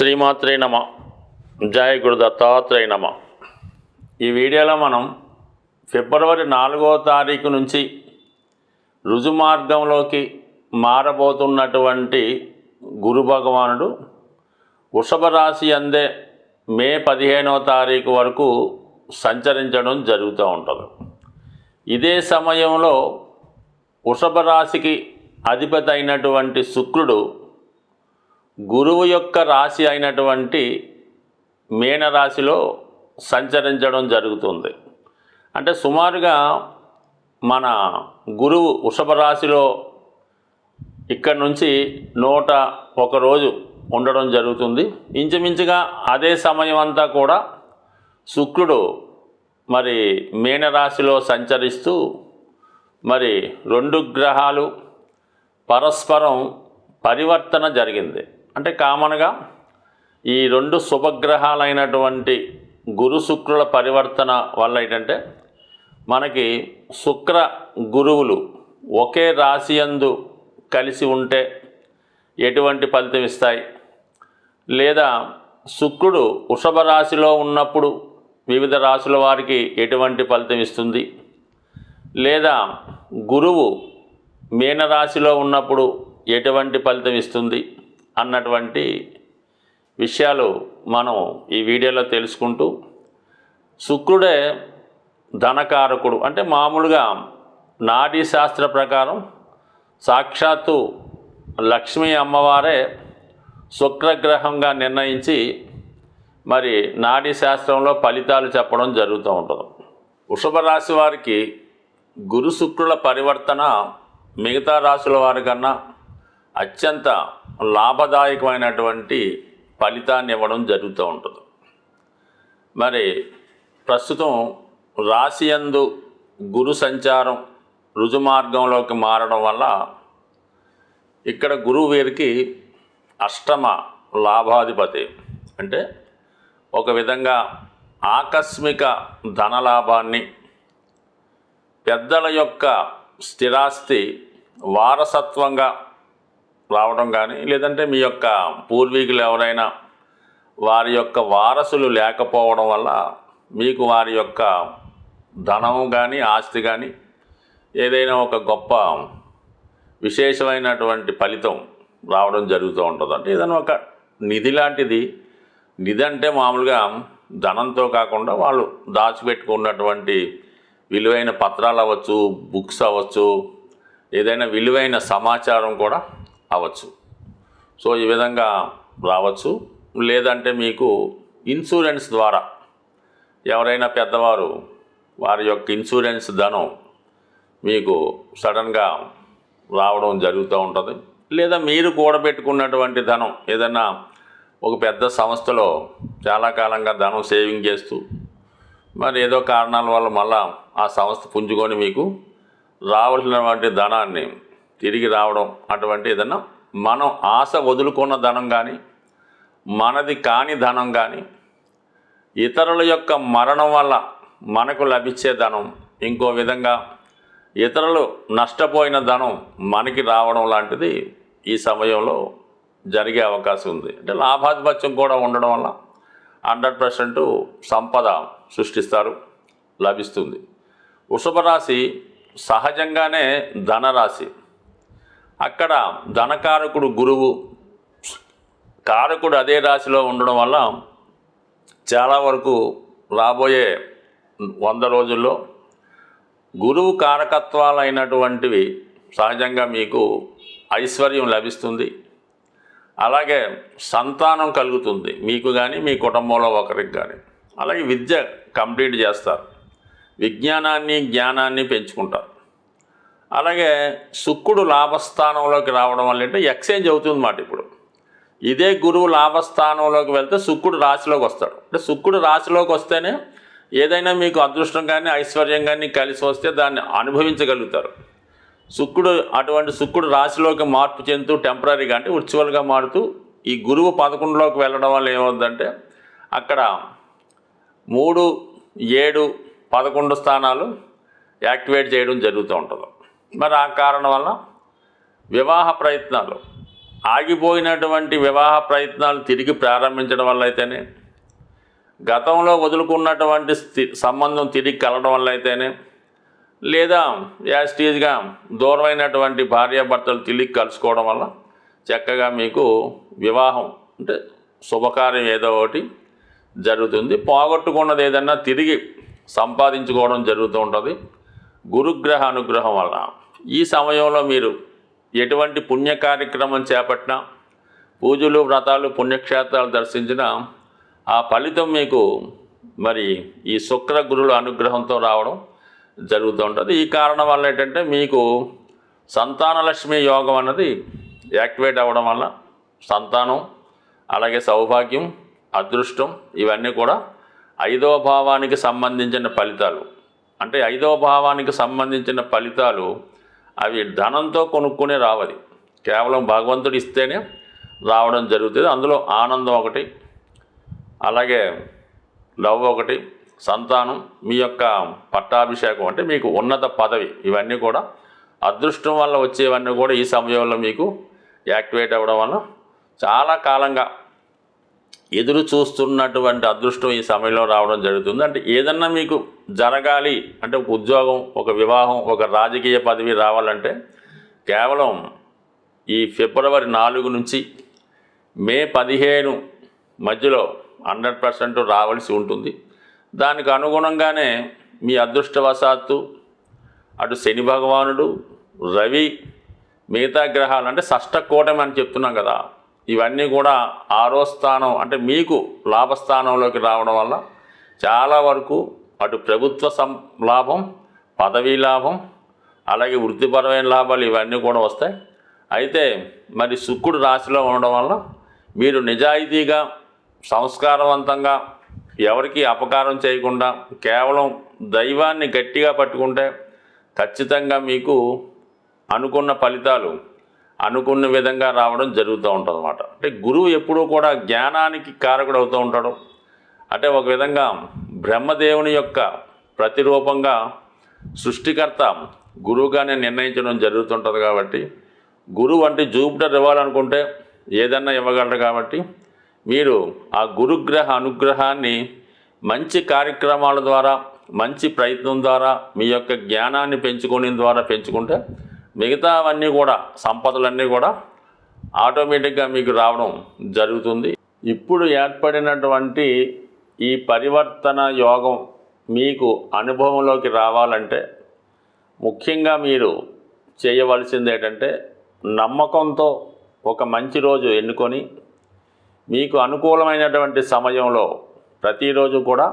శ్రీమాత్రే నమ. జయ గురు దత్తాత్రేయ నమ. ఈ వీడియోలో మనం ఫిబ్రవరి నాలుగో తారీఖు నుంచి రుజుమార్గంలోకి మారబోతున్నటువంటి గురు భగవానుడు వృషభ రాశి అందే మే పదిహేనవ తారీఖు వరకు సంచరించడం జరుగుతూ ఉంటుంది. ఇదే సమయంలో వృషభ రాశికి అధిపతి అయినటువంటి శుక్రుడు గురువు యొక్క రాశి అయినటువంటి మీనరాశిలో సంచరించడం జరుగుతుంది. అంటే సుమారుగా మన గురువు వృషభ రాశిలో ఇక్కడ నుంచి నూట ఒక రోజు ఉండడం జరుగుతుంది. ఇంచుమించుగా అదే సమయం అంతా కూడా శుక్రుడు మరి మీనరాశిలో సంచరిస్తూ మరి రెండు గ్రహాలు పరస్పరం పరివర్తన జరిగింది. అంటే కామన్గా ఈ రెండు శుభగ్రహాలైనటువంటి గురు శుక్రుల పరివర్తన వల్ల ఏంటంటే మనకి శుక్ర గురువులు ఒకే రాశి యందు కలిసి ఉంటే ఎటువంటి ఫలితం ఇస్తాయి? లేదా శుక్రుడు వృషభ రాశిలో ఉన్నప్పుడు వివిధ రాశుల వారికి ఎటువంటి ఫలితం ఇస్తుంది? లేదా గురువు మీనరాశిలో ఉన్నప్పుడు ఎటువంటి ఫలితం ఇస్తుంది? అన్నటువంటి విషయాలు మనం ఈ వీడియోలో తెలుసుకుంటూ శుక్రుడే ధనకారకుడు. అంటే మామూలుగా నాడీ శాస్త్ర ప్రకారం సాక్షాత్తు లక్ష్మీ అమ్మవారే శుక్రగ్రహంగా నిర్ణయించి మరి నాడీ శాస్త్రంలో ఫలితాలు చెప్పడం జరుగుతూ ఉంటుంది. వృషభ రాశి వారికి గురు శుక్రుల పరివర్తన మిగతా రాశుల వారి కన్నా అత్యంత లాభదాయకమైనటువంటి ఫలితాన్ని ఇవ్వడం జరుగుతూ ఉంటుంది. మరి ప్రస్తుతం రాశియందు గురు సంచారం రుజుమార్గంలోకి మారడం వల్ల ఇక్కడ గురువు వీరికి అష్టమ లాభాధిపతి. అంటే ఒక విధంగా ఆకస్మిక ధనలాభాన్ని పెద్దల యొక్క స్థిరాస్తి వారసత్వంగా రావడం కానీ లేదంటే మీ యొక్క పూర్వీకులు ఎవరైనా వారి యొక్క వారసులు లేకపోవడం వల్ల మీకు వారి యొక్క ధనం కానీ ఆస్తి కానీ ఏదైనా ఒక గొప్ప విశేషమైనటువంటి ఫలితం రావడం జరుగుతూ ఉంటుంది. అంటే ఏదైనా ఒక నిధి లాంటిది నిధి అంటే మామూలుగా ధనంతో కాకుండా వాళ్ళు దాచిపెట్టుకున్నటువంటి విలువైన పత్రాలు అవ్వచ్చు బుక్స్ అవ్వచ్చు ఏదైనా విలువైన సమాచారం కూడా అవ్వచ్చు. సో ఈ విధంగా రావచ్చు. లేదంటే మీకు ఇన్సూరెన్స్ ద్వారా ఎవరైనా పెద్దవారు వారి యొక్క ఇన్సూరెన్స్ ధనం మీకు సడన్గా రావడం జరుగుతూ ఉంటుంది. లేదా మీరు కూడబెట్టుకున్నటువంటి ధనం ఏదైనా ఒక పెద్ద సంస్థలో చాలా కాలంగా ధనం సేవింగ్ చేస్తూ మరి ఏదో కారణాల వల్ల మళ్ళా ఆ సంస్థ పుంజుకొని మీకు రావాల్సినటువంటి ధనాన్ని తిరిగి రావడం అటువంటి ఏదన్నా మనం ఆశ వదులుకున్న ధనం కానీ మనది కాని ధనం కానీ ఇతరుల యొక్క మరణం వల్ల మనకు లభించే ధనం ఇంకో విధంగా ఇతరులు నష్టపోయిన ధనం మనకి రావడం లాంటిది ఈ సమయంలో జరిగే అవకాశం ఉంది. అంటే లాభాధిపత్యం కూడా ఉండడం వల్ల హండ్రెడ్ పర్సెంట్ సంపద సృష్టిస్తారు లభిస్తుంది. వృషభ రాశి సహజంగానే ధనరాశి. అక్కడ ధనకారకుడు గురువు కారకుడు అదే రాశిలో ఉండడం వల్ల చాలా వరకు రాబోయే వంద రోజుల్లో గురువు కారకత్వాలైనటువంటివి సహజంగా మీకు ఐశ్వర్యం లభిస్తుంది. అలాగే సంతానం కలుగుతుంది. మీకు కానీ మీ కుటుంబంలో ఒకరికి కానీ అలాగే విద్య కంప్లీట్ చేస్తారు. విజ్ఞానాన్ని జ్ఞానాన్ని పెంచుకుంటారు. అలాగే శుక్రుడు లాభస్థానంలోకి రావడం వల్ల అంటే ఎక్స్చేంజ్ అవుతుంది మాట ఇప్పుడు. ఇదే గురువు లాభస్థానంలోకి వెళ్తే శుక్రుడు రాశిలోకి వస్తాడు. అంటే శుక్రుడు రాశిలోకి వస్తేనే ఏదైనా మీకు అదృష్టం కానీ ఐశ్వర్యం కానీ కలిసి వస్తే దాన్ని అనుభవించగలుగుతారు. శుక్రుడు అటువంటి శుక్రుడు రాశిలోకి మార్పు చెందుతూ టెంపరీగా అంటే ఉచ్చువల్గా మారుతూ ఈ గురువు పదకొండులోకి వెళ్ళడం వల్ల ఏమవుతుందంటే అక్కడ మూడు ఏడు పదకొండు స్థానాలు యాక్టివేట్ చేయడం జరుగుతూ ఉంటుంది. మరి ఆ కారణం వల్ల వివాహ ప్రయత్నాలు ఆగిపోయినటువంటి వివాహ ప్రయత్నాలు తిరిగి ప్రారంభించడం వల్ల అయితేనే గతంలో వదులుకున్నటువంటి స్థి సంబంధం తిరిగి కలవడం వల్ల అయితేనే లేదా యాస్టీజ్గా దూరమైనటువంటి భార్యాభర్తలు తిరిగి కలుసుకోవడం వల్ల చక్కగా మీకు వివాహం అంటే శుభకార్యం ఏదో ఒకటి జరుగుతుంది. పోగొట్టుకున్నది ఏదన్నా తిరిగి సంపాదించుకోవడం జరుగుతూ ఉంటుంది. గురుగ్రహ అనుగ్రహం వల్ల. ఈ సమయంలో మీరు ఎటువంటి పుణ్య కార్యక్రమం చేపట్టినా పూజలు వ్రతాలు పుణ్యక్షేత్రాలు దర్శించినా ఆ ఫలితం మీకు మరి ఈ శుక్ర గురుల అనుగ్రహంతో రావడం జరుగుతూ ఉంటుంది. ఈ కారణం వల్ల ఏంటంటే మీకు సంతానలక్ష్మి యోగం అన్నది యాక్టివేట్ అవ్వడం వల్ల సంతానం అలాగే సౌభాగ్యం అదృష్టం ఇవన్నీ కూడా ఐదవ భావానికి సంబంధించిన ఫలితాలు. అంటే ఐదవ భావానికి సంబంధించిన ఫలితాలు అవి ధనంతో కొనుక్కునే రావది. కేవలం భగవంతుడు ఇస్తేనే రావడం జరుగుతుంది. అందులో ఆనందం ఒకటి అలాగే లవ్ ఒకటి సంతానం మీ యొక్క పట్టాభిషేకం అంటే మీకు ఉన్నత పదవి ఇవన్నీ కూడా అదృష్టం వల్ల వచ్చేవన్నీ కూడా ఈ సమయంలో మీకు యాక్టివేట్ అవ్వడం వల్ల చాలా కాలంగా ఎదురు చూస్తున్నటువంటి అదృష్టం ఈ సమయంలో రావడం జరుగుతుంది. అంటే ఏదన్నా మీకు జరగాలి అంటే ఒక ఉద్యోగం ఒక వివాహం ఒక రాజకీయ పదవి రావాలంటే కేవలం ఈ ఫిబ్రవరి నాలుగు నుంచి మే పదిహేను మధ్యలో హండ్రెడ్ పర్సెంట్ రావాల్సి ఉంటుంది. దానికి అనుగుణంగానే మీ అదృష్టవశాత్తు అటు శని భగవానుడు రవి మిగతా గ్రహాలు అంటే షష్ట కూటమి అని చెప్తున్నాం కదా ఇవన్నీ కూడా ఆరో స్థానం అంటే మీకు లాభస్థానంలోకి రావడం వల్ల చాలా వరకు అటు ప్రభుత్వ సం లాభం పదవీ లాభం అలాగే వృత్తిపరమైన లాభాలు ఇవన్నీ కూడా వస్తాయి. అయితే మరి శుక్రుడు రాశిలో ఉండడం వల్ల మీరు నిజాయితీగా సంస్కారవంతంగా ఎవరికి అపకారం చేయకుండా కేవలం దైవాన్ని గట్టిగా పట్టుకుంటే ఖచ్చితంగా మీకు అనుకున్న ఫలితాలు అనుకున్న విధంగా రావడం జరుగుతూ ఉంటుంది అనమాట అంటే గురువు ఎప్పుడూ కూడా జ్ఞానానికి కారకుడు అవుతూ ఉంటాడు. అంటే ఒక విధంగా బ్రహ్మదేవుని యొక్క ప్రతిరూపంగా సృష్టికర్త గురువుగానే నిర్ణయించడం జరుగుతుంటుంది కాబట్టి గురువు అంటే జూపిటర్ ఇవ్వాలనుకుంటే ఏదన్నా ఇవ్వగలరు కాబట్టి మీరు ఆ గురుగ్రహ అనుగ్రహాన్ని మంచి కార్యక్రమాల ద్వారా మంచి ప్రయత్నం ద్వారా మీ యొక్క జ్ఞానాన్ని పెంచుకోవడం ద్వారా పెంచుకుంటే మిగతావన్నీ కూడా సంపదలన్నీ కూడా ఆటోమేటిక్గా మీకు రావడం జరుగుతుంది. ఇప్పుడు ఏర్పడినటువంటి ఈ పరివర్తన యోగం మీకు అనుభవంలోకి రావాలంటే ముఖ్యంగా మీరు చేయవలసింది ఏంటంటే నమ్మకంతో ఒక మంచి రోజు ఎన్నుకొని మీకు అనుకూలమైనటువంటి సమయంలో ప్రతిరోజు కూడా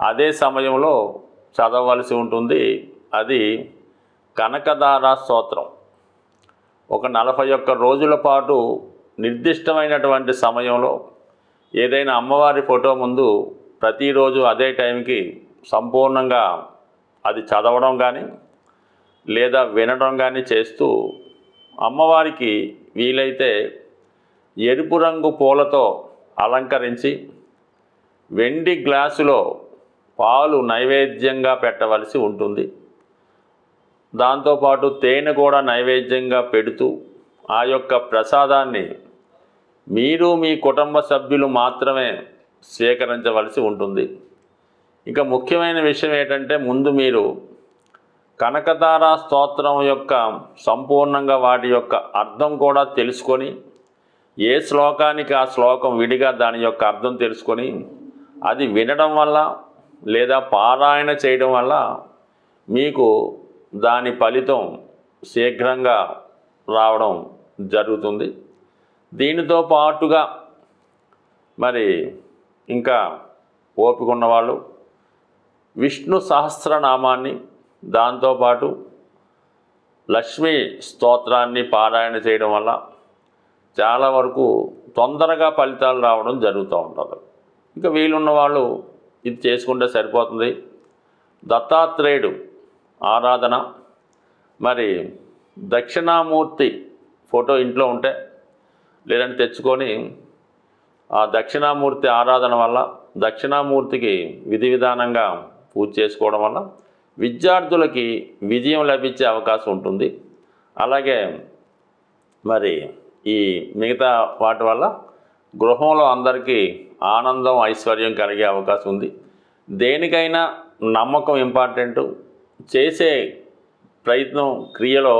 అదే సమయంలో చదవవలసి ఉంటుంది. అది కనకదార స్తోత్రం. ఒక నలభై ఒక్క రోజుల పాటు నిర్దిష్టమైనటువంటి సమయంలో ఏదైనా అమ్మవారి ఫోటో ముందు ప్రతిరోజు అదే టైంకి సంపూర్ణంగా అది చదవడం కానీ లేదా వినడం కానీ చేస్తూ అమ్మవారికి వీలైతే ఎరుపు రంగు పూలతో అలంకరించి వెండి గ్లాసులో పాలు నైవేద్యంగా పెట్టవలసి ఉంటుంది. దాంతోపాటు తేనె కూడా నైవేద్యంగా పెడుతూ ఆ యొక్క ప్రసాదాన్ని మీరు మీ కుటుంబ సభ్యులు మాత్రమే స్వీకరించవలసి ఉంటుంది. ఇక ముఖ్యమైన విషయం ఏంటంటే ముందు మీరు కనకతార స్తోత్రం యొక్క సంపూర్ణంగా వాటి యొక్క అర్థం కూడా తెలుసుకొని ఏ శ్లోకానికి ఆ శ్లోకం విడిగా దాని యొక్క అర్థం తెలుసుకొని అది వినడం వల్ల లేదా పారాయణ చేయడం వల్ల మీకు దాని ఫలితం శీఘ్రంగా రావడం జరుగుతుంది. దీనితో పాటుగా మరి ఇంకా ఓపిక ఉన్నవాళ్ళు విష్ణు సహస్రనామాన్ని దాంతోపాటు లక్ష్మీ స్తోత్రాన్ని పారాయణ చేయడం వల్ల చాలా వరకు తొందరగా ఫలితాలు రావడం జరుగుతూ ఉంటుంది. ఇంకా వీలున్న వాళ్ళు ఇది చేసుకుంటే సరిపోతుంది. దత్తాత్రేయుడు ఆరాధన. మరి దక్షిణామూర్తి ఫోటో ఇంట్లో ఉంటే లేదంటే తెచ్చుకొని ఆ దక్షిణామూర్తి ఆరాధన వల్ల దక్షిణామూర్తికి విధి విధానంగా పూజ చేసుకోవడం వల్ల విద్యార్థులకి విజయం లభించే అవకాశం ఉంటుంది. అలాగే మరి ఈ మిగతా వాటి వల్ల గృహంలో అందరికీ ఆనందం ఐశ్వర్యం కలిగే అవకాశం ఉంది. దేనికైనా నమ్మకం ఇంపార్టెంటు. చేసే ప్రయత్నం క్రియలో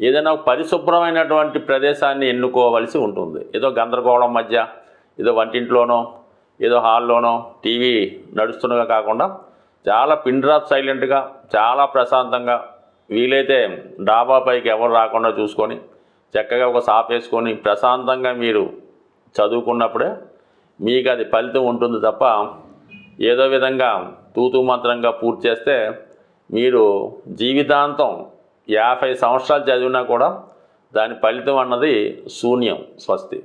ఏదైనా పరిశుభ్రమైనటువంటి ప్రదేశాన్ని ఎన్నుకోవలసి ఉంటుంది. ఏదో గందరగోళం మధ్య ఏదో వంటింట్లోనో ఏదో హాల్లోనో టీవీ నడుస్తుండగా కాకుండా చాలా పిన్ డ్రాప్ సైలెంట్గా చాలా ప్రశాంతంగా వీలైతే డాబా పైకి ఎవరు రాకుండా చూసుకొని చక్కగా ఒక సాప్ వేసుకొని ప్రశాంతంగా మీరు చదువుకున్నప్పుడే మీకు అది ఫలితం ఉంటుంది తప్ప ఏదో విధంగా తూతూ మంత్రంగా పూర్తి చేస్తే మీరు జీవితాంతం యాభై సంవత్సరాలు చదివినా కూడా దాని ఫలితం అన్నది శూన్యం స్వస్తి.